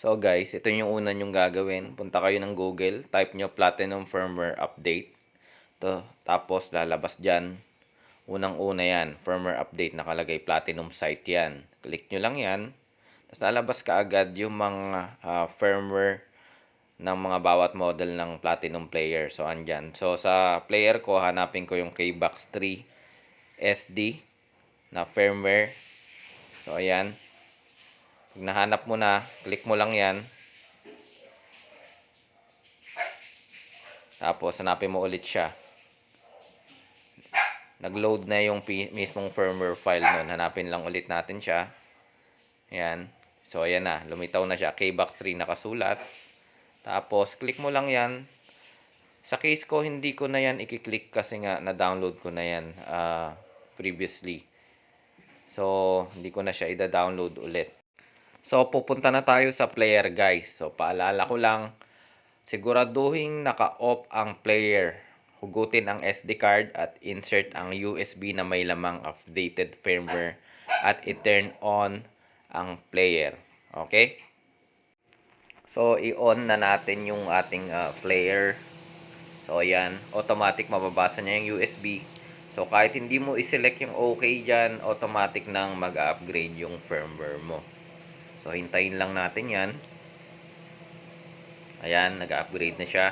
So guys, ito yung una nyong gagawin. Punta kayo ng Google, type nyo Platinum Firmware Update. To, tapos lalabas dyan. Unang-una yan, firmware update nakalagay Platinum site yan. Click nyo lang yan. Tapos lalabas ka agad yung mga ah, firmware ng mga bawat model ng Platinum player. So andyan. So sa player ko, hanapin ko yung KBox 3 SD na firmware. So ayan. Pag nahanap mo na, click mo lang yan. Tapos, hanapin mo ulit siya. Nag-load na yung mismong firmware file nun. Hanapin lang ulit natin siya. Ayan. So, ayan na. Lumitaw na siya. KBox 3 nakasulat. Tapos, click mo lang yan. Sa case ko, hindi ko na yan i-click kasi nga na-download ko na yan ah, previously. So, hindi ko na siya i-download ulit. So, pupunta na tayo sa player guys. So, paalala ko lang, siguraduhin naka-off ang player. Hugutin ang SD card at insert ang USB na may lamang updated firmware at i-turn on ang player. Okay? So, i-on na natin yung ating ah, player. So, ayan. Automatic mababasa niya yung USB. So, kahit hindi mo i-select yung OK dyan, automatic nang mag-upgrade yung firmware mo. So, hintayin lang natin yan. Ayan, nag-upgrade na siya.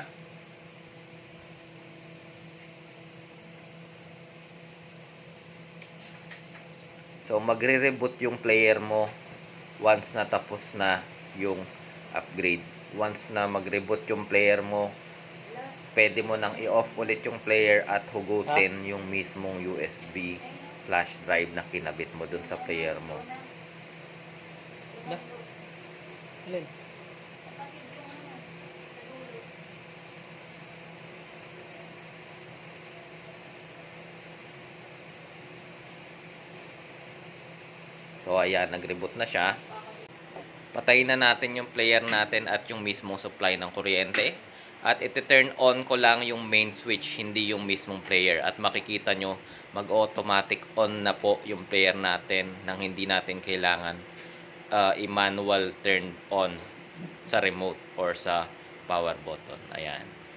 So, magre-reboot yung player mo once na tapos na yung upgrade. Once na mag-reboot yung player mo, pwede mo nang i-off ulit yung player at hugutin yung mismong USB flash drive na kinabit mo dun sa player mo. Na? Alin? So ayan, nag-reboot na siya. Patayin na natin yung player natin at yung mismong supply ng kuryente. At iti-turn on ko lang yung main switch, hindi yung mismong player. At makikita nyo, mag-automatic on na po yung player natin nang hindi natin kailangan uh, i-manual turn on sa remote or sa power button. Ayan.